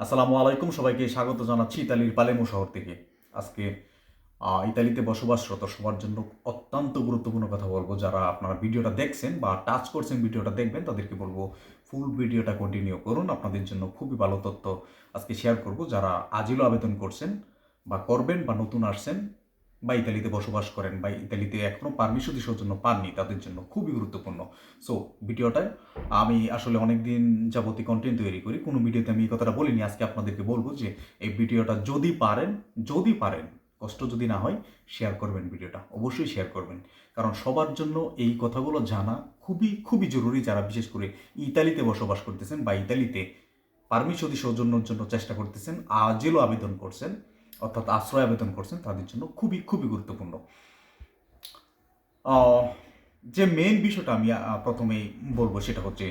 আসসালামু আলাইকুম, সবাইকে স্বাগত জানাচ্ছি ইতালির পালেমো শহর থেকে। আজকে ইতালিতে বসবাসরত সবার জন্য অত্যন্ত গুরুত্বপূর্ণ কথা বলব। যারা আপনারা ভিডিওটা দেখছেন বা টাচ করছেন ভিডিওটা দেখবেন, তাদেরকে বলব ফুল ভিডিওটা কন্টিনিউ করুন। আপনাদের জন্য খুবই ভালো তথ্য আজকে শেয়ার করব। যারা আজিলও আবেদন করছেন বা করবেন বা নতুন আসছেন বা ইতালিতে বসবাস করেন বা ইতালিতে এখনও পারমিশন দিশোর জন্য পাননি, তাদের জন্য খুবই গুরুত্বপূর্ণ। সো ভিডিওটায় আমি আসলে অনেক দিন যাবতীয় কন্টেন্ট তৈরি করি, কোনো ভিডিওতে আমি এই কথাটা বলিনি, আজকে আপনাদেরকে বলব যে এই ভিডিওটা যদি পারেন যদি পারেন, কষ্ট যদি না হয় শেয়ার করবেন ভিডিওটা, অবশ্যই শেয়ার করবেন। কারণ সবার জন্য এই কথাগুলো জানা খুবই খুবই জরুরি যারা বিশেষ করে ইতালিতে বসবাস করতেছেন বা ইতালিতে পারমিশন সৌজন্যর জন্য চেষ্টা করতেছেন, আজেলও আবেদন করছেন অর্থাৎ আশ্রয় আবেদন করছেন তাদের জন্য খুবই খুবই গুরুত্বপূর্ণ। যে মেন বিষয়টা আমি প্রথমেই বলব সেটা হচ্ছে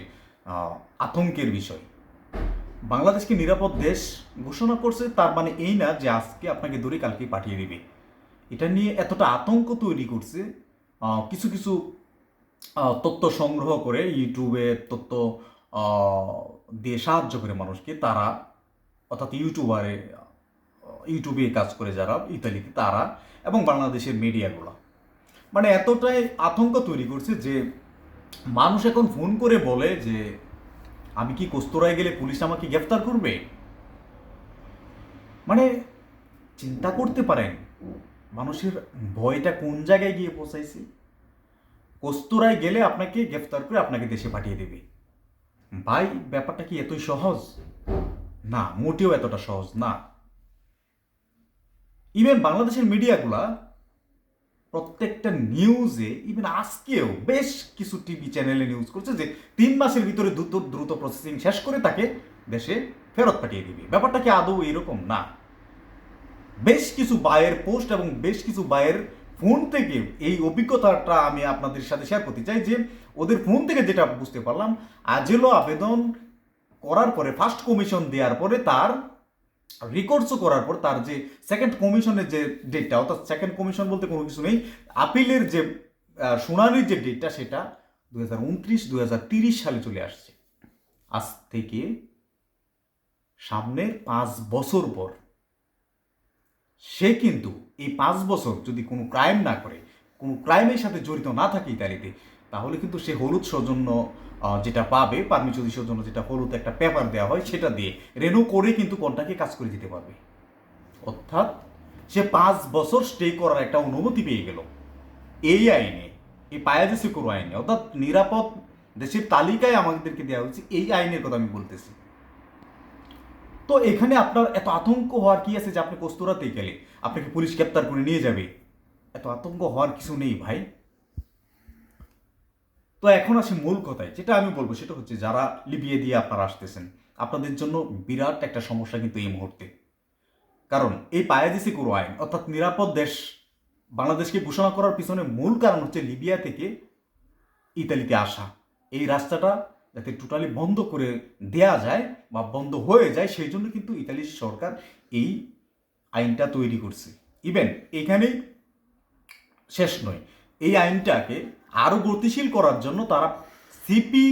আতঙ্কের বিষয়। বাংলাদেশকে নিরাপদ দেশ ঘোষণা করছে? তার মানে এই না যে আজকে আপনাকে ধরে কালকে পাঠিয়ে দিবে। এটা নিয়ে এতটা আতঙ্ক তৈরি করছে কিছু কিছু তথ্য সংগ্রহ করে ইউটিউবে তথ্য দিয়ে সাহায্য করে মানুষকে। তারা অর্থাৎ ইউটিউবারে ইউটিউবে কাজ করে যারা, ইতালিতে তারা এবং বাংলাদেশের মিডিয়াগুলো। মানে এতটাই আতঙ্ক তৈরি করছে যে মানুষ এখন ফোন করে বলে যে, আমি কি কস্তরায় গেলে পুলিশ আমাকে গ্রেফতার করবে? মানে চিন্তা করতে পারেন, মানুষের ভয়টা কোন জায়গায় গিয়ে পৌঁছাইছে? কস্তরায় গেলে আপনাকে গ্রেফতার করে আপনাকে দেশে পাঠিয়ে দেবে। ভাই, ব্যাপারটা কি এতই সহজ? না, মোটেও এতটা সহজ না। ইভেন বাংলাদেশের মিডিয়াগুলা প্রত্যেকটা নিউজে ইভেন আজকেও বেশ কিছু টিভি চ্যানেলে নিউজ করছে যে তিন মাসের ভিতরে দ্রুত দ্রুত প্রসেসিং শেষ করে তাকে দেশে ফেরত পাঠিয়ে দিবে। ব্যাপারটা কি আদৌ এরকম? না। বেশ কিছু বায়ের পোস্ট এবং বেশ কিছু বায়ের ফোন থেকে এই অভিজ্ঞতাটা আমি আপনাদের সাথে শেয়ার করতে চাই যে ওদের ফোন থেকে যেটা বুঝতে পারলাম, আজেলো আবেদন করার পরে ফার্স্ট কমিশন দেওয়ার পরে তার রিকোর্সও করার পর তার যে সেকেন্ড কমিশনের যে ডেটটা অর্থাৎ সেকেন্ড কমিশন বলতে কোনো কিছু নেই আপিলের যে শুনানির যে ডেটটা সেটা দু হাজার উনত্রিশ সালে চলে আসছে। আজ থেকে সামনের পাঁচ বছর পর সে কিন্তু এই পাঁচ বছর যদি কোনো ক্রাইম না করে, কোনো ক্রাইমের সাথে জড়িত না থাকে ইতালিতে তাহলে কিন্তু সে হলুদ সৌজন্য যেটা পাবে পারমিচুরি সৌজন্য যেটা হলুদ একটা পেপার দেওয়া হয়, সেটা দিয়ে রেনু করে কিন্তু কোনটাকে কাজ করে দিতে পারবে। অর্থাৎ সে পাঁচ বছর স্টে করার একটা অনুমতি পেয়ে গেল। এই আইনে, এই পায়াদেশি করো আইনে, অর্থাৎ নিরাপদ দেশের তালিকায় আমাদেরকে দেওয়া হয়েছে, এই আইনের কথা আমি বলতেছি। তো এখানে আপনার এত আতঙ্ক হওয়ার কি আছে যে আপনি কস্তুরাতেই গেলে? আপনাকে পুলিশ গ্রেপ্তার করে নিয়ে যাবে। এত আতঙ্ক হওয়ার কিছু নেই ভাই। তো এখন আসে মূল কথায়, যেটা আমি বলব সেটা হচ্ছে যারা লিবিয়ে দিয়ে আপনারা আসতেছেন, আপনাদের জন্য বিরাট একটা সমস্যা কিন্তু এই মুহূর্তে। কারণ এই পায়াদিসি করো আইন, অর্থাৎ নিরাপদ দেশ বাংলাদেশকে ঘোষণা করার পিছনে মূল কারণ হচ্ছে লিবিয়া থেকে ইতালিতে আসা। এই রাস্তাটা যাতে টোটালি বন্ধ করে দেয়া যায় বা বন্ধ হয়ে যায়, সেই জন্য কিন্তু ইতালির সরকার এই আইনটা তৈরি করছে। ইভেন এখানেই শেষ নয়, এই আইনটাকে আরও গতিশীল করার জন্য তারা সিপি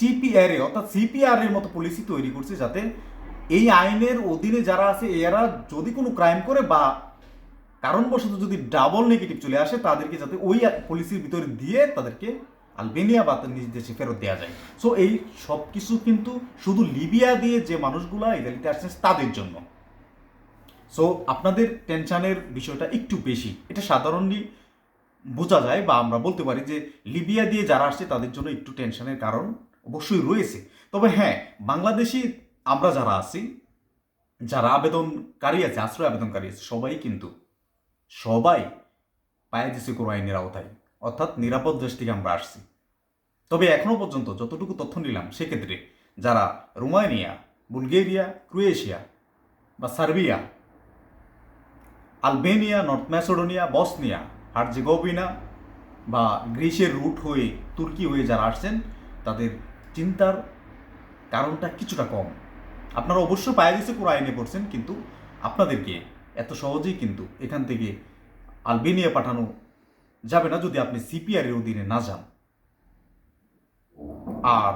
সিপিআর অর্থাৎ সিপিআর এর মতো পলিসি তৈরি করছে যাতে এই আইনের অধীনে যারা আছে, এরা যদি কোনো ক্রাইম করে বা কারণবশত যদি ডাবল নেগেটিভ চলে আসে, তাদেরকে যাতে ওই পলিসির ভিতরে দিয়ে তাদেরকে আলবেনিয়া বা নিজ দেশে ফেরত দেওয়া যায়। সো এই সব কিছু কিন্তু শুধু লিবিয়া দিয়ে যে মানুষগুলা ইতালিতে আসছে, তাদের জন্য। সো আপনাদের টেনশনের বিষয়টা একটু বেশি। এটা সাধারণই বোঝা যায় বা আমরা বলতে পারি যে লিবিয়া দিয়ে যারা আসছে তাদের জন্য একটু টেনশনের কারণ অবশ্যই রয়েছে। তবে হ্যাঁ বাংলাদেশি আমরা যারা আছি, যারা আবেদনকারী আছে, আশ্রয় আবেদনকারী আছে, সবাই কিন্তু, সবাই পায়াদিসি কোনো আইনের আওতায়, অর্থাৎ নিরাপদ দেশ থেকে আমরা আসছি। তবে এখনও পর্যন্ত যতটুকু তথ্য নিলাম, সেক্ষেত্রে যারা রোমানিয়া, বুলগেরিয়া, ক্রোয়েশিয়া বা Serbia, Albania, North Macedonia, Bosnia Herzegovina বা গ্রিসের রুট হয়ে তুর্কি হয়ে যারা আসছেন, তাদের চিন্তার কারণটা কিছুটা কম। আপনারা অবশ্যই পায়াদিসে পুরো আইনে পড়ছেন, কিন্তু আপনাদেরকে এত সহজেই কিন্তু এখান থেকে আলবেনিয়া পাঠানো যাবে না যদি আপনি সিপিআর এর অধীনে না যান। আর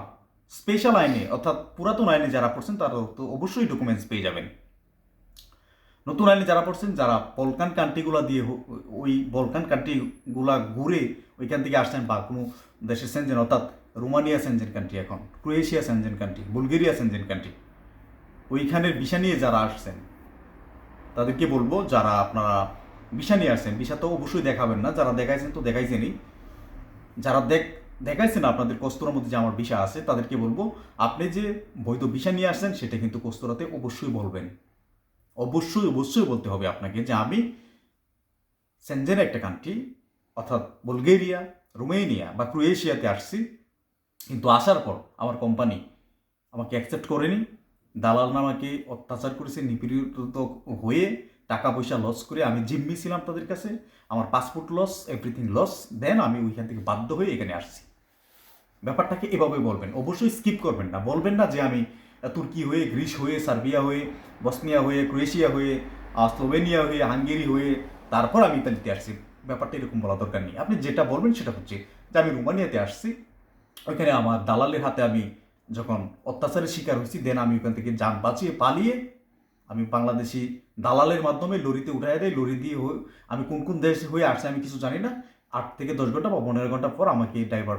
স্পেশাল আইনে, অর্থাৎ পুরাতন আইনে যারা পড়ছেন, তারা তো অবশ্যই ডকুমেন্টস পেয়ে যাবেন। নতুন আইনে যারা পড়ছেন, যারা বলকান কান্ট্রিগুলো দিয়ে ওই বলকান কান্ট্রিগুলা ঘুরে ওইখান থেকে আসছেন বা কোনো দেশের সেনজেন, অর্থাৎ রোমানিয়া সেনজেন কান্ট্রি এখন, Croatia Schengen country, Bulgaria Schengen country, ওইখানের ভিসা নিয়ে যারা আসছেন, তাদেরকে বলব যারা আপনারা ভিসা নিয়ে আসছেন, ভিসা তো অবশ্যই দেখাবেন না, যারা দেখাইছেন তো দেখাইছেনই। যারা দেখ দেখাইছেন আপনাদের কস্তুরার মধ্যে যে আমার ভিসা আছে, তাদেরকে বলব, আপনি যে বৈধ ভিসা নিয়ে আসছেন, সেটা কিন্তু কস্তুরাতে অবশ্যই বলবেন। অবশ্যই অবশ্যই বলতে হবে আপনাকে যে আমি সেনজেন একটা কান্ট্রি অর্থাৎ বুলগেরিয়া, রোমেনিয়া বা ক্রোয়েশিয়াতে আসছি, কিন্তু আসার পর আমার কোম্পানি আমাকে অ্যাকসেপ্ট করেনি। দালাল আমাকে অত্যাচার করেছে, নিপীড়িত হয়ে টাকা পয়সা লস করে আমি জিম্মি ছিলাম তাদের কাছে। আমার passport loss everything loss then আমি ওইখান থেকে বাধ্য হয়ে এখানে আসছি। ব্যাপারটাকে এভাবে বলবেন, অবশ্যই স্কিপ করবেন না। বলবেন না যে আমি তুর্কি হয়ে, গ্রিস হয়ে, সার্বিয়া হয়ে, বসনিয়া হয়ে, ক্রোয়েশিয়া হয়ে স্লোভেনিয়া হয়ে, হাঙ্গেরি হয়ে, তারপর আমি ইতালিতে আসছি। ব্যাপারটা এরকম বলা দরকার নেই। আপনি যেটা বলবেন সেটা হচ্ছে যে আমি রোমানিয়াতে আসছি। ওইখানে আমার দালালের হাতে আমি যখন অত্যাচারের শিকার হয়েছি দেন আমি ওখান থেকে যান বাঁচিয়ে, পালিয়ে আমি বাংলাদেশি দালালের মাধ্যমে লরিতে উঠাই দেয় লরি দিয়ে আমি কোন কোন দেশ হয়ে আসছে আমি কিছু জানি না। আট থেকে দশ ঘণ্টা বা পনেরো ঘণ্টা পর আমাকে ড্রাইভার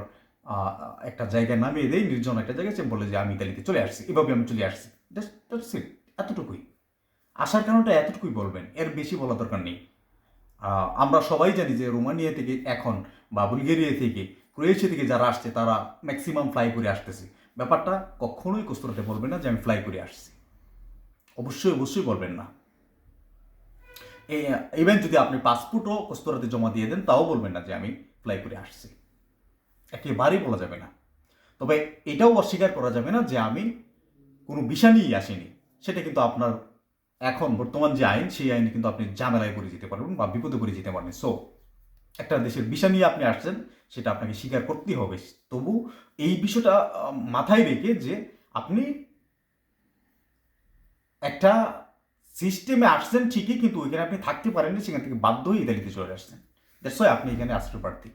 একটা জায়গায় নামিয়ে দেয় নির্জন একটা জায়গায় সে বলে যে, আমি ইতালিতে চলে আসছি, এভাবে আমি চলে আসছি। এতটুকুই। আসার কারণটা এতটুকুই বলবেন, এর বেশি বলা দরকার নেই। আমরা সবাই জানি যে রোমানিয়া থেকে এখন বা বুলগেরিয়া থেকে, ক্রোয়েশিয়া থেকে যারা আসছে, তারা ম্যাক্সিমাম ফ্লাই করে আসতেছে। ব্যাপারটা কখনোই কস্তরাতে বলবেন না যে, আমি ফ্লাই করে আসছি। অবশ্যই অবশ্যই বলবেন না। ইভেন যদি আপনি পাসপোর্টও কস্তরাতে জমা দিয়ে দেন, তাও বলবেন না যে, আমি ফ্লাই করে আসছি। একেবারেই বলা যাবে না। তবে এটাও অস্বীকার করা যাবে না যে আমি কোনো বিষা নিয়েই আসিনি। সেটা কিন্তু আপনার এখন বর্তমান যে আইন, সেই আইনে কিন্তু আপনি ঝামেলায় করে যেতে পারবেন বা বিপদে করে যেতে পারবেন। সো একটা দেশের বিষয় নিয়ে আপনি আসছেন, সেটা আপনাকে স্বীকার করতেই হবে। তবু এই বিষয়টা মাথায় রেখে যে আপনি একটা সিস্টেমে আসছেন ঠিকই, কিন্তু ওইখানে আপনি থাকতে পারেননি, সেখান থেকে বাধ্য হয়ে ইতালিতে চলে আসছেন। ওয়াই আপনি এখানে আশ্রয় প্রার্থী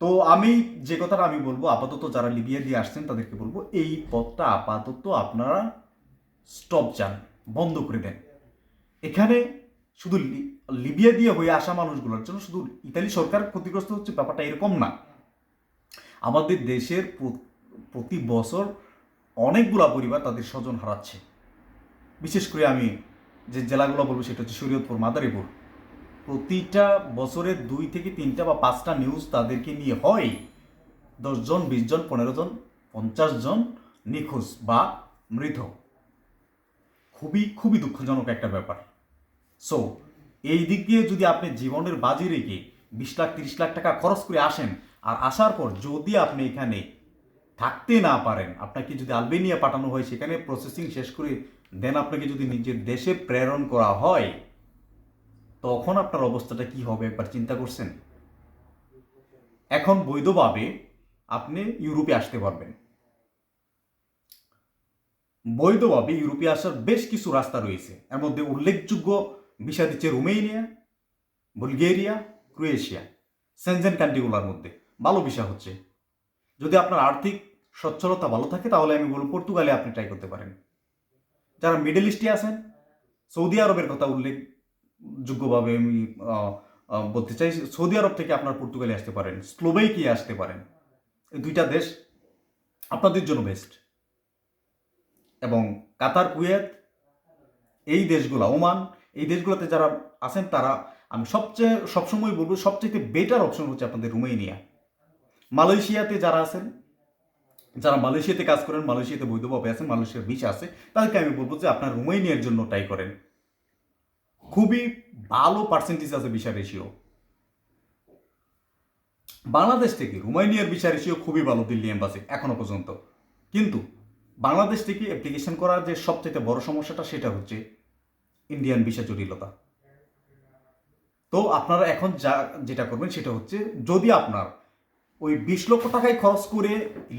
তো আমি যে কথাটা আমি বলব, আপাতত যারা লিবিয়া দিয়ে আসছেন তাদেরকে বলব, এই পথটা আপাতত আপনারা স্টপ যান, বন্ধ করে দেন। এখানে শুধু লিবিয়া দিয়ে হয়ে আসা মানুষগুলোর জন্য শুধু ইতালি সরকার ক্ষতিগ্রস্ত হচ্ছে ব্যাপারটা এরকম না। আমাদের দেশের প্রতি বছর অনেকগুলা পরিবার তাদের স্বজন হারাচ্ছে। বিশেষ করে আমি যে জেলাগুলো বলব সেটা হচ্ছে শরীয়তপুর, মাদারীপুর। প্রতিটা বছরে দুই থেকে তিনটা বা পাঁচটা নিউজ তাদেরকে নিয়ে হয়। দশজন বিশ জন পনেরো জন পঞ্চাশ জন নিখোঁজ বা মৃত। খুবই খুবই দুঃখজনক একটা ব্যাপার। সো এই দিক দিয়ে যদি আপনি জীবনের বাজি রেখে বিশ লাখ, তিরিশ লাখ টাকা খরচ করে আসেন, আর আসার পর যদি আপনি এখানে থাকতে না পারেন, আপনাকে যদি আলবেনিয়া পাঠানো হয়, সেখানে প্রসেসিং শেষ করে দেন, আপনাকে যদি নিজের দেশে প্রেরণ করা হয় তখন আপনার অবস্থাটা কি হবে একবার চিন্তা করছেন? এখন বৈধভাবে আপনি ইউরোপে আসতে পারবেন। বৈধভাবে ইউরোপে আসার বেশ কিছু রাস্তা রয়েছে। এর মধ্যে উল্লেখযোগ্য বিষয় দিচ্ছে রোমেনিয়া, বুলগেরিয়া, ক্রোয়েশিয়া, সেনজেন কান্ট্রিগুলোর মধ্যে। ভালো বিষয় হচ্ছে, যদি আপনার আর্থিক সচ্ছলতা ভালো থাকে, তাহলে আমি বলব পর্তুগালে আপনি ট্রাই করতে পারেন। যারা মিডল ইস্টে আছেন, সৌদি আরবের কথা উল্লেখযোগ্যভাবে আমি বলতে চাই, সৌদি আরব থেকে আপনার পর্তুগালে আসতে পারেন, স্লোভেকিয়া আসতে পারেন। এই দুইটা দেশ আপনাদের জন্য বেস্ট এবং কাতার, কুয়েত, এই দেশগুলো, ওমান, এই দেশগুলোতে যারা আছেন তারা, আমি সবচেয়ে, সবসময় বলব সবচেয়ে বেটার অপশন হচ্ছে আপনাদের রোমেনিয়া। মালয়েশিয়াতে যারা আছেন, যারা মালয়েশিয়াতে কাজ করেন, মালয়েশিয়াতে বৈধভাবে আছেন, মালয়েশিয়ার ভিসা আছে, তাদেরকে আমি বলব যে আপনার রোমেনিয়ার জন্য ট্রাই করেন। খুবই ভালো পার্সেন্টেজ আছে ভিসা রেশিও বাংলাদেশ থেকে রোমানিয়ার ভিসা রেশিও খুবই ভালো দিল্লি এম্বাসি এখনও পর্যন্ত। কিন্তু বাংলাদেশ থেকে অ্যাপ্লিকেশন করার যে সবচেয়ে বড় সমস্যাটা সেটা হচ্ছে ইন্ডিয়ান ভিসা জটিলতা। তো আপনারা এখন যা, যেটা করবেন সেটা হচ্ছে যদি আপনার ওই বিশ লক্ষ টাকায় খরচ করে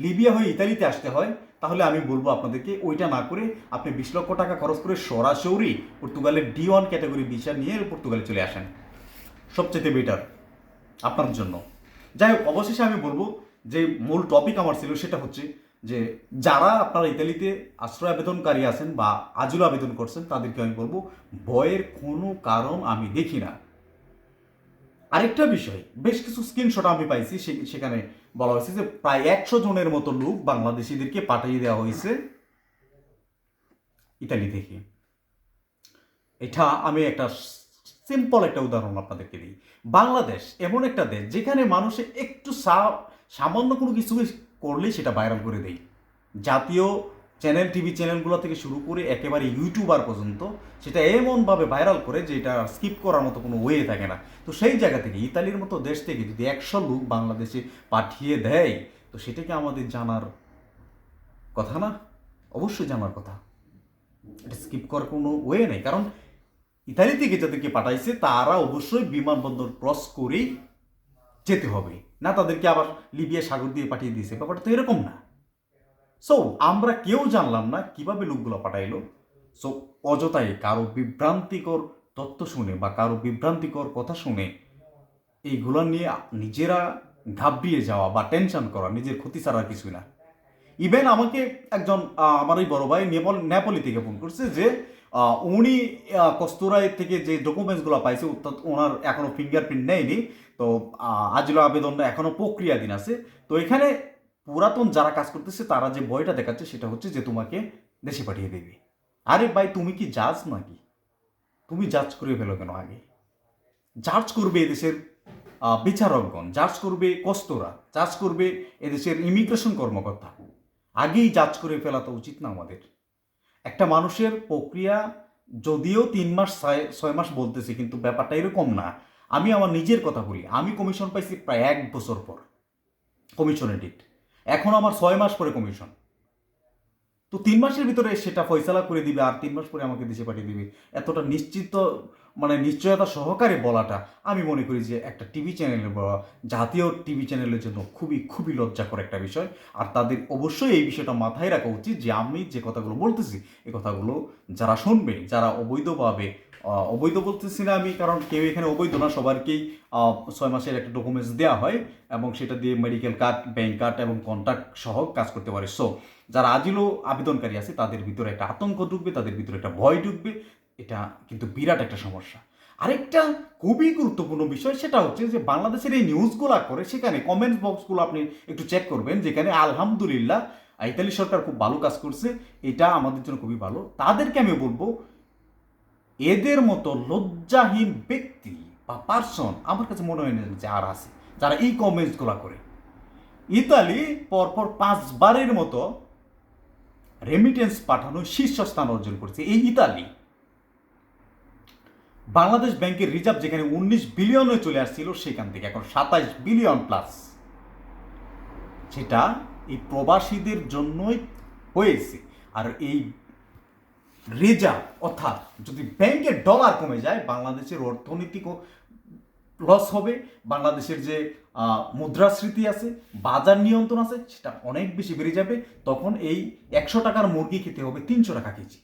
লিবিয়া হয়ে ইতালিতে আসতে হয় তাহলে আমি বলব আপনাদেরকে ওইটা না করে আপনি বিশ লক্ষ টাকা খরচ করে সরাসরি পর্তুগালের ডি ওয়ান ক্যাটাগরি ভিসা নিয়ে পর্তুগালে চলে আসেন। সবচেয়ে বেটার আপনার জন্য। যাই হোক, অবশেষে আমি বলব যে মূল টপিক আমার ছিল সেটা হচ্ছে যে যারা আপনারা ইতালিতে আশ্রয় আবেদনকারী আছেন বা আজুল আবেদন করছেন, তাদেরকে আমি বলব ভয়ের কোনো কারণ আমি দেখি না। আরেকটা বিষয়, বেশ কিছু স্ক্রিনশট আমি পাইছি সেখানে বলা হয়েছে যে প্রায় একশো জনের মতো লোক বাংলাদেশিদেরকে পাঠিয়ে দেওয়া হয়েছে ইতালি থেকে। এটা আমি একটা সিম্পল একটা উদাহরণ আপনাদেরকে দিই। বাংলাদেশ এমন একটা দেশ যেখানে মানুষে একটু সামান্য কোনো কিছু করলেই সেটা ভাইরাল করে দেয়। জাতীয় চ্যানেল টিভি চ্যানেলগুলো থেকে শুরু করে একেবারে ইউটিউবার পর্যন্ত সেটা এমনভাবে ভাইরাল করে যে এটা স্কিপ করার মতো কোনো ওয়ে থাকে না। তো সেই জায়গা থেকে, ইতালির মতো দেশ থেকে যদি একশো লোক বাংলাদেশে পাঠিয়ে দেয়, তো সেটাকে আমাদের জানার কথা না? অবশ্যই জানার কথা। এটা স্কিপ করার কোনো ওয়ে নেই। কারণ ইতালি থেকে যাদেরকে পাঠাইছে, তারা অবশ্যই বিমানবন্দর ক্রস করেই যেতে হবে। না তাদেরকে আবার লিবিয়া সাগর দিয়ে পাঠিয়ে দিয়েছে। ব্যাপারটা তো এরকম না। সো আমরা কেউ জানলাম না কীভাবে লোকগুলো পাঠাইলো। সো অযথাই কারও বিভ্রান্তিকর তথ্য শুনে বা কারও বিভ্রান্তিকর কথা শুনে এইগুলো নিয়ে নিজেরা ঘাবড়িয়ে যাওয়া বা টেনশন করা, নিজের ক্ষতি ছাড়া কিছুই না। ইভেন আমাকে একজন আমার এই বড় ভাই নেপল থেকে ফোন করছে যে উনি কস্তুরায় থেকে যে ডকুমেন্টসগুলো পাইছে, অর্থাৎ ওনার এখনও ফিঙ্গারপ্রিন্ট নেয়নি, তো আজিল আবেদনটা এখনও প্রক্রিয়াধীন আছে। তো এখানে পুরাতন যারা কাজ করতেছে, তারা যে ভয়টা দেখাচ্ছে, সেটা হচ্ছে যে তোমাকে দেশে পাঠিয়ে দেবে। আরে ভাই, তুমি কি জাজ নাকি? তুমি জাজ করে ফেলো কেন আগে? জাজ করবে এদেশের বিচারকগণ, জাজ করবে কস্তরা, জাজ করবে এদেশের ইমিগ্রেশন কর্মকর্তা। আগেই জাজ করে ফেলা তো উচিত না আমাদের। একটা মানুষের প্রক্রিয়া যদিও তিন মাস, ছয় ছয় মাস বলতেছে, কিন্তু ব্যাপারটা এরকম না। আমি আমার নিজের কথা বলি, আমি কমিশন পাইছি প্রায় এক বছর পর। কমিশনের ডেট এখন আমার ছয় মাস পরে কমিশন তো তিন মাসের ভিতরে সেটা ফয়সালা করে দিবে, আর তিন মাস পরে আমাকে দেশে পাঠিয়ে দিবে। এতটা নিশ্চিত মানে নিশ্চয়তা সহকারে বলাটা আমি মনে করি যে একটা টিভি চ্যানেলের বা জাতীয় টিভি চ্যানেলের জন্য খুবই খুবই লজ্জাকর একটা বিষয়। আর তাদের অবশ্যই এই বিষয়টা মাথায় রাখা উচিত যে আমি যে কথাগুলো বলতেছি এই কথাগুলো যারা শুনবে, যারা অবৈধভাবে অবৈধ বলতেছি না আমি, কারণ কেউ এখানে অবৈধ না, সবারকেই ছয় মাসের একটা ডকুমেন্টস দেওয়া হয় এবং সেটা দিয়ে মেডিকেল কার্ড ব্যাংক কার্ড এবং কন্ট্যাক্ট সহ কাজ করতে পারে। সো যারা আজিলও আবেদনকারী আছে, তাদের ভিতরে একটা আতঙ্ক ঢুকবে, তাদের ভিতরে একটা ভয় ঢুকবে। এটা কিন্তু বিরাট একটা সমস্যা। আরেকটা খুবই গুরুত্বপূর্ণ বিষয়, সেটা হচ্ছে যে বাংলাদেশের এই নিউজগুলো করে, সেখানে কমেন্টস বক্সগুলো আপনি একটু চেক করবেন, যেখানে আলহামদুলিল্লাহ ইতালি সরকার খুব ভালো কাজ করছে। এটা আমাদের জন্য খুবই ভালো। তাদেরকে আমি বলব এদের মতো লজ্জাহীন ব্যক্তি বা পার্সন আমার কাছে মনে হয় না যে আর আছে, যারা এই কমেন্টসগুলো করে। ইতালি পরপর পাঁচবারের মতো রেমিটেন্স পাঠানো শীর্ষস্থান অর্জন করেছে এই ইতালি। বাংলাদেশ ব্যাংকের রিজার্ভ যেখানে উনিশ বিলিয়নে চলে আসছিল, সেখান থেকে এখন সাতাইশ বিলিয়ন প্লাস সেটা এই প্রবাসীদের জন্যই হয়েছে। আর এই রিজার্ভ অর্থাৎ যদি ব্যাংকের ডলার কমে যায় বাংলাদেশের অর্থনৈতিক লস হবে বাংলাদেশের যে আহ, মুদ্রাস্মৃতি আছে বাজার নিয়ন্ত্রণ আছে সেটা অনেক বেশি বেড়ে যাবে তখন এই একশো টাকার মুরগি খেতে হবে তিনশো টাকা কেজি।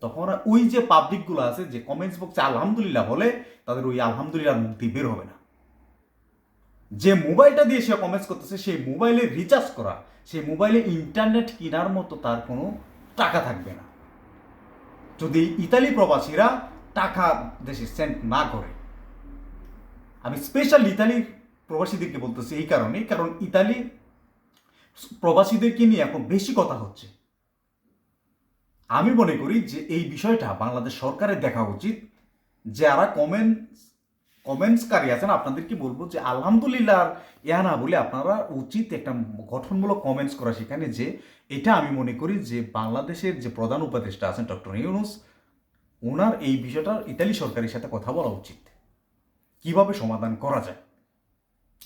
তখন ওই যে পাবলিকগুলো আছে যে কমেন্টস বক্সে আলহামদুলিল্লাহ বলে তাদের ওই আলহামদুলিল্লাহ মুক্তি বের হবে না। যে মোবাইলটা দিয়ে সে কমেন্টস করতেছে সেই মোবাইলে রিচার্জ করা সেই মোবাইলে ইন্টারনেট কেনার মতো তার কোনো টাকা থাকবে না। যদি ইতালি প্রবাসীরা টাকা দেশে সেন্ড না করে। আমি স্পেশাল ইতালির প্রবাসীদেরকে বলতেছি এই কারণে কারণ ইতালি প্রবাসীদেরকে নিয়ে এখন বেশি কথা হচ্ছে। আমি মনে করি যে এই বিষয়টা বাংলাদেশ সরকারের দেখা উচিত। যারা কমেন্টস কমেন্টসকারী আছেন, আপনাদেরকে বলব যে আলহামদুলিল্লাহ ইয়া না বলে আপনারা উচিত একটা গঠনমূলক কমেন্টস করা সেখানে যে এটা আমি মনে করি যে বাংলাদেশের যে প্রধান উপদেষ্টা আছেন ডক্টর ইউনুস ওনার এই বিষয়টা ইতালি সরকারের সাথে কথা বলা উচিত। কীভাবে সমাধান করা যায়?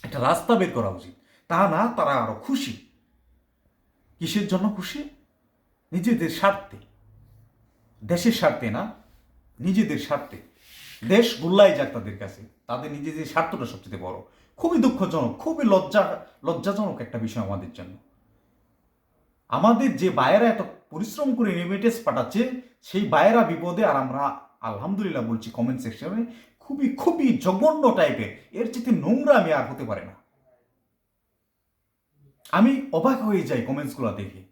একটা রাস্তা বের করা উচিত। তা না, তারা আরও খুশি। কিসের জন্য খুশি? নিজেদের স্বার্থে। দেশের স্বার্থে না, নিজেদের স্বার্থে। দেশ গোল্লাই যাক তাদের কাছে। তাদের নিজেদের স্বার্থটা সবচেয়ে বড়। খুবই দুঃখজনক, খুবই লজ্জা, লজ্জাজনক একটা বিষয় আমাদের জন্য। আমাদের যে বায়েরা এত পরিশ্রম করে রেমিটেন্স পাঠাচ্ছে, সেই বায়েরা বিপদে, আর আমরা আলহামদুলিল্লাহ বলছি কমেন্ট সেকশনে খুবই খুবই জঘন্য টাইপের এর। চেয়ে নোংরা আমি আর হতে পারে না। আমি অবাক হয়ে যাই কমেন্টসগুলো দেখে।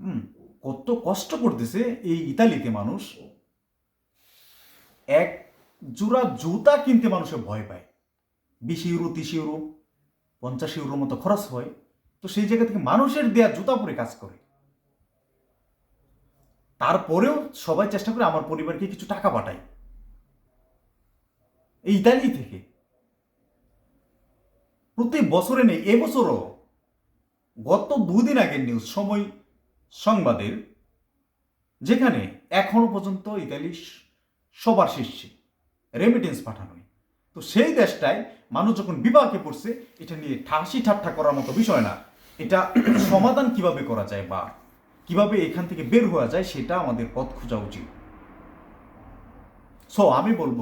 হুম, কত কষ্ট করতেছে এই ইতালিতে মানুষ। এক জোড়া জুতা কিনতে মানুষের ভয় পায়। বিশ ইউরো, তিরিশ ইউরো, পঞ্চাশ ইউরোর মতো খরচ হয়। তো সেই জায়গা থেকে মানুষের দেয়া জুতা পরে কাজ করে। তারপরেও সবাই চেষ্টা করে আমার পরিবারকে কিছু টাকা পাঠায়। এই ইতালি থেকে। প্রতি বছরে নেই এবছরও গত দুদিন আগের নিউজ, সময় সংবাদের, যেখানে এখনও পর্যন্ত ইতালি সবার শীর্ষে রেমিটেন্স পাঠানোই। তো সেই দেশটায় মানুষ যখন বিবাহকে পড়ছে, এটা নিয়ে ঠাসি ঠাট্টা করার মতো বিষয় না। এটা সমাধান কীভাবে করা যায় বা কীভাবে এখান থেকে বের হওয়া যায়, সেটা আমাদের পথ খোঁজা উচিত। সো আমি বলব,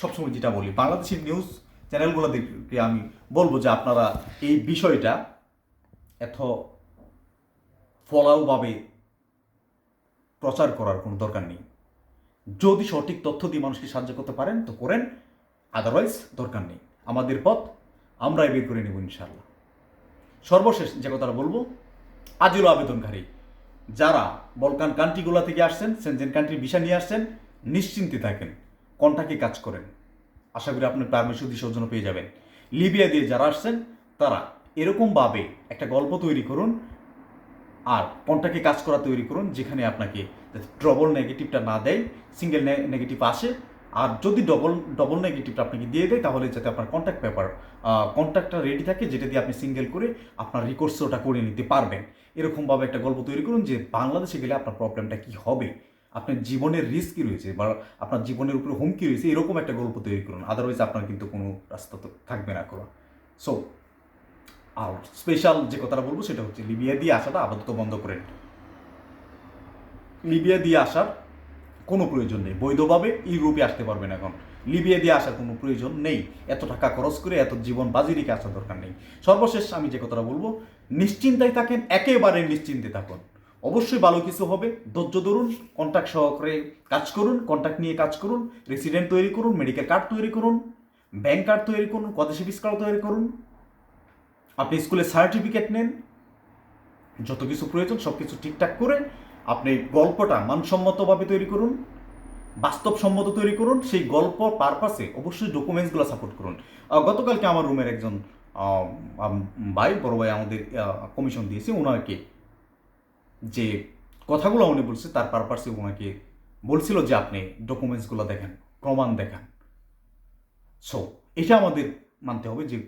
সবসময় যেটা বলি, বাংলাদেশের নিউজ চ্যানেলগুলোকে আমি বলব যে আপনারা এই বিষয়টা এত ফলাওভাবে প্রচার করার কোনো দরকার নেই। যদি সঠিক তথ্য দিয়ে মানুষকে সাহায্য করতে পারেন, তো করেন। আদারওয়াইজ দরকার নেই। আমাদের পথ, আমরাই বের করে নেব ইনশাল্লাহ সর্বশেষ যে কথাটা বলব আজও আবেদনকারী, যারা বলকান কান্ট্রিগুলো থেকে আসছেন সেনজেন কান্ট্রির ভিসা নিয়ে আসছেন, নিশ্চিন্তে থাকেন, কন্টাকে কাজ করেন। আশা করি আপনার পারমিশন সৌজন্য পেয়ে যাবেন। লিবিয়া দিয়ে যারা আসছেন, তারা এরকমভাবে একটা গল্প তৈরি করুন আর কন্টাকে কাজ করা তৈরি করুন, যেখানে আপনাকে ডবল নেগেটিভটা না দেয় সিঙ্গেল নেগেটিভ আসে। আর যদি ডবল ডবল নেগেটিভটা আপনাকে দিয়ে দেয়, তাহলে যাতে আপনার কন্ট্যাক্ট পেপার কন্ট্যাক্টটা রেডি থাকে, যেটা দিয়ে আপনি সিঙ্গেল করে আপনার রিকোর্স ওটা করে নিতে পারবেন। এরকমভাবে একটা গল্প তৈরি করুন যে বাংলাদেশে গেলে আপনার প্রবলেমটা কি হবে? আপনার জীবনের রিস্ক কি রয়েছে? বা আপনার জীবনের উপরে হুমকি রয়েছে? এরকম একটা গল্প তৈরি করুন। আদারওয়াইজ আপনার কিন্তু কোনো রাস্তা তো থাকবে না করা সো আর স্পেশাল যে কথাটা বলব সেটা হচ্ছে লিবিয়া দিয়ে আসাটা আপাতত বন্ধ করেন লিবিয়া দিয়ে আসার কোনো প্রয়োজন নেই। বৈধভাবে ইউরোপে আসতে পারবেন এখন। লিবিয়া দিয়ে আসার কোনো প্রয়োজন নেই। এত টাকা খরচ করে, এত জীবন বাজি রেখে আসার দরকার নেই। সর্বশেষ আমি যে কথাটা বলব, নিশ্চিন্তায় থাকেন, একেবারে নিশ্চিন্তে থাকুন। অবশ্যই ভালো কিছু হবে। ধৈর্য ধরুন কন্ট্যাক্ট সহকারে কাজ করুন কন্ট্যাক্ট নিয়ে কাজ করুন রেসিডেন্ট তৈরি করুন মেডিকেল কার্ড তৈরি করুন ব্যাংক কার্ড তৈরি করুন কদেশি বিস কার্ড তৈরি করুন। আপনি স্কুলে সার্টিফিকেট নেন, যত কিছু প্রয়োজন সব কিছু ঠিকঠাক করে আপনি গল্পটা মানসম্মতভাবে তৈরি করুন, বাস্তবসম্মত তৈরি করুন, সেই গল্প পারপাসে অবশ্যই ডকুমেন্টসগুলো সাপোর্ট করুন। গতকালকে আমার রুমের একজন ভাই, বড় ভাই আমাদের কমিশন দিয়েছে ওনাকে যে কথাগুলো উনি বলছে, তার পারপাসে ওনাকে বলছিল যে আপনি ডকুমেন্টসগুলো দেখেন, প্রমাণ দেখান। সো এটা আমাদের মানতে হবে যে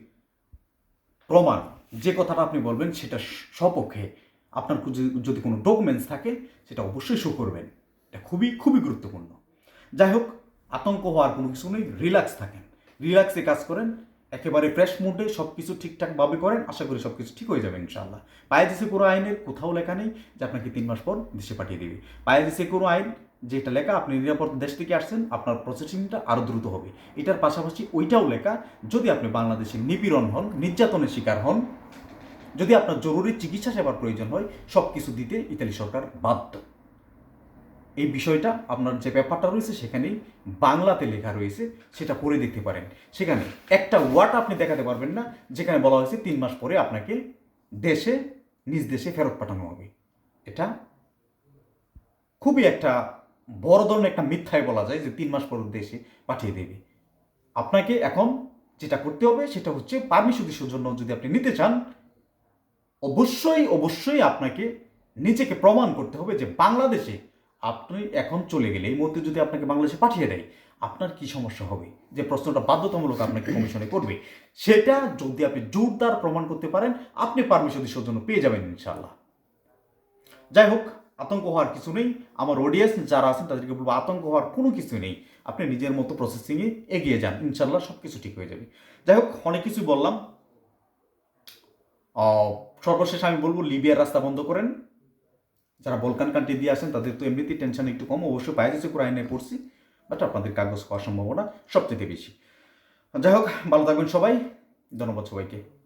প্রমাণ, যে কথাটা আপনি বলবেন সেটা সপক্ষে আপনার যদি- কোনো ডকুমেন্টস থাকে, সেটা অবশ্যই শো করবেন। এটা খুবই খুবই গুরুত্বপূর্ণ। যাই হোক, আতঙ্ক হওয়ার কোনো কিছু নেই রিল্যাক্স থাকেন। রিল্যাক্সে কাজ করেন, একেবারে ফ্রেশ মুডে সব কিছু ঠিকঠাকভাবে করেন, আশা করি সব কিছু ঠিক হয়ে যাবে ইনশাল্লাহ পায়ে দিছে কোনো আইনের, কোথাও লেখা নেই যে আপনাকে তিন মাস পর দেশে পাঠিয়ে দেবে। পায়ে দিছে কোনো আইন যেটা লেখা, আপনি নিরাপদ দেশ থেকে আসছেন, আপনার প্রসেসিংটা আরও দ্রুত হবে। এটার পাশাপাশি ওইটাও লেখা, যদি আপনি বাংলাদেশে নিপীড়ন হন, নির্যাতনের শিকার হন, যদি আপনার জরুরি চিকিৎসা সেবার প্রয়োজন হয় সব কিছু দিতে ইতালি সরকার বাধ্য। এই বিষয়টা আপনার যে ব্যাপারটা রয়েছে, সেখানেই বাংলাতে লেখা রয়েছে, সেটা পড়ে দেখতে পারেন। সেখানে একটা ওয়ার্ড আপনি দেখাতে পারবেন না, যেখানে বলা হয়েছে তিন মাস পরে আপনাকে দেশে, নিজ দেশে ফেরত পাঠানো হবে। এটা খুবই একটা বড় ধরনের একটা মিথ্যায় বলা যায় যে তিন মাস পর দেশে পাঠিয়ে দেবে। আপনাকে এখন যেটা করতে হবে সেটা হচ্ছে পারমিশন ইস্যুর জন্য যদি আপনি নিতে চান, অবশ্যই অবশ্যই আপনাকে নিজেকে প্রমাণ করতে হবে যে বাংলাদেশে আপনি এখন চলে গেলে, এই মুহূর্তে যদি আপনাকে বাংলাদেশে পাঠিয়ে দেয়, আপনার কি সমস্যা হবে? যে প্রশ্নটা বাধ্যতামূলক আপনাকে কমিশনে করবে। সেটা যদি আপনি জোরদার প্রমাণ করতে পারেন, আপনি পারমিশন ইস্যুর জন্য পেয়ে যাবেন ইনশাল্লাহ যাই হোক আতঙ্ক হওয়ার কিছু নেই। আমার অডিয়েন্স যারা আছেন, তাদেরকে বলব আতঙ্ক হওয়ার কোনো কিছু নেই। আপনি নিজের মতো প্রসেসিংয়ে এগিয়ে যান। ইনশাল্লাহ সব কিছু ঠিক হয়ে যাবে। যাই হোক, অনেক কিছুই বললাম। সর্বশেষ আমি বলব, লিবিয়ার রাস্তা বন্ধ করেন। যারা বলকান কান্ট্রি দিয়ে আসেন, তাদের তো এমনিতেই টেনশন একটু কম। অবশ্যই পাইজেসে করে আইনে পড়ছি। বাট আপনাদের কাগজ হওয়ার সম্ভাবনা সবচেয়ে বেশি। যাই হোক, ভালো থাকবেন সবাই। ধন্যবাদ সবাইকে।